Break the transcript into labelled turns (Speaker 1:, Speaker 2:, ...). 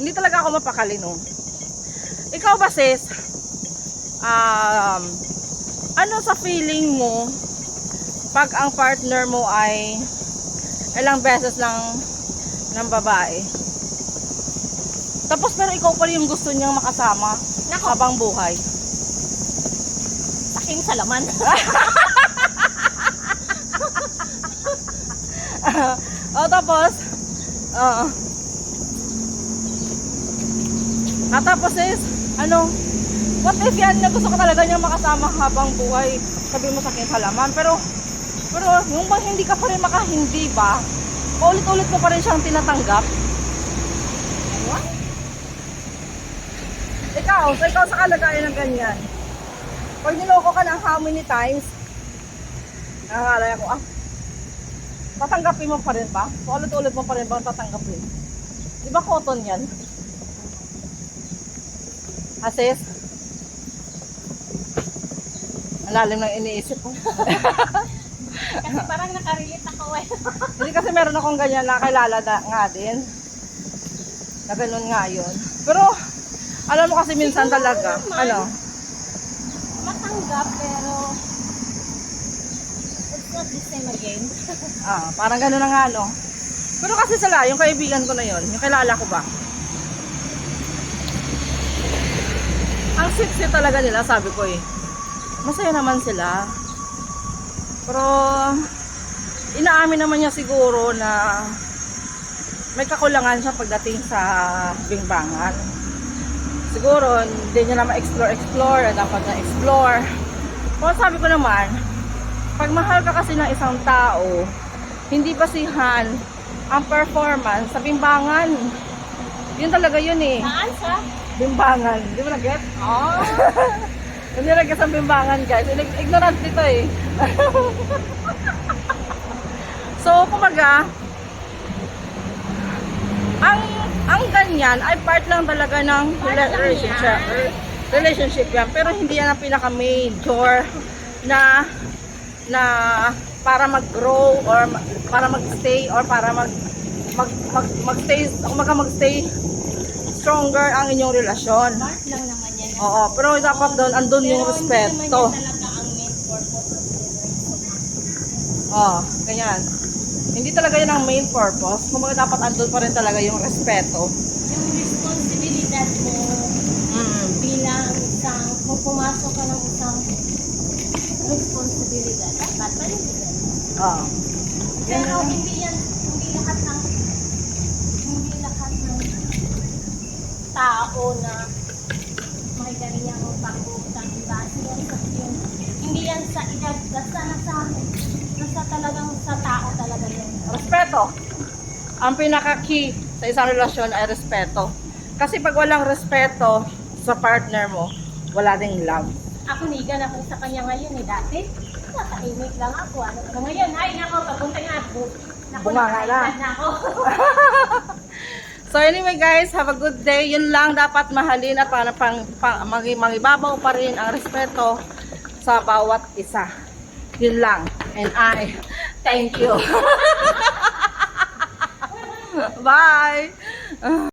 Speaker 1: Hindi talaga ako mapakali, no? Ikaw ba, sis? Um, ano sa feeling mo pag ang partner mo ay ilang beses lang ng babae? Tapos pero ikaw pa rin yung gusto niyang makasama
Speaker 2: Nako,
Speaker 1: habang buhay.
Speaker 2: saking salaman.
Speaker 1: o tapos, oo. At tapos is, ano, what if yan na gusto ka talaga niya makasama habang buhay, sabi mo sa akin halaman, pero, pero yung ba hindi ka pa rin makahindi ba, paulit-ulit mo pa rin siyang tinatanggap.
Speaker 2: What?
Speaker 1: Ikaw, so ikaw sa kalagayan ng ganyan, pag niloko ka ng how many times, nakakala ko, ah, tatanggapin mo pa rin ba? Paulit-ulit mo pa rin ba ang tatanggapin? Di ba cotton yan? Asis? Ang lalim ng iniisip ko.
Speaker 2: Kasi parang nakarelate ako eh.
Speaker 1: Hindi kasi meron akong ganyan nakilala na nga din. Na ganun nga yun. Pero, alam mo kasi minsan talaga,
Speaker 2: naman.
Speaker 1: ano,
Speaker 2: Matanggap pero it's not the same again.
Speaker 1: Ah, parang gano'n na nga, no? Pero kasi sila, yung kaibigan ko na yon, yung kilala ko ba? Ang sweet talaga nila, sabi ko eh. Masaya naman sila. Pero, inaamin naman niya siguro na may kakulangan siya pagdating sa bingbangan. Siguro, hindi niya na ma-explore-explore, na dapat na-explore. Pero sabi ko naman, pag mahal ka kasi ng isang tao, hindi basihan ang performance sa bimbangan. Yun talaga yun eh.
Speaker 2: Saan sa?
Speaker 1: Bimbangan. Di mo na-get?
Speaker 2: Oh,
Speaker 1: Hindi na-get ang bimbangan guys. Ig- Ignorant dito eh. so, kumaga, ang ang ganyan ay part lang talaga ng relationship. Relationship yan. Pero hindi yan ang pinaka-major na na para mag-grow or para mag-stay or para mag mag mag mag-stay kumaga mag-stay stronger ang inyong relasyon.
Speaker 2: part lang naman yan.
Speaker 1: Oo, pero dapat doon andun yung
Speaker 2: Pero
Speaker 1: respeto.
Speaker 2: hindi naman yan talaga ang main purpose of the relationship.
Speaker 1: Oo, ganyan. Hindi talaga yun ang main purpose. Kumaga dapat andun pa rin talaga yung respeto.
Speaker 2: Yung responsibilidad mo
Speaker 1: Mm.
Speaker 2: bilang isang, kung pumasok ka ng isang responsibilidad, dapat panindigan.
Speaker 1: Oo. Yan
Speaker 2: Pero
Speaker 1: lang.
Speaker 2: hindi yan, hindi lahat ng, hindi lahat ng tao na may ganyan ang pag-uutang iba. Yan sa, yun, hindi yan sa edad, basta nasa, nasa talagang sa tao talaga yan.
Speaker 1: Respeto. Ang pinaka-key sa isang relasyon ay respeto. Kasi pag walang respeto sa partner mo, wala ding love.
Speaker 2: Ako nigan ako sa kanya ngayon eh, dati. Nakahimik lang ako. Ano ko ngayon? Ay, nako, papunta nga ako. Naku,
Speaker 1: Bumanga na.
Speaker 2: na ako.
Speaker 1: So anyway guys, have a good day. Yun lang dapat mahalin at para pang, pang magi- mangibabaw pa rin ang respeto sa bawat isa. Yun lang. And I thank you. Bye.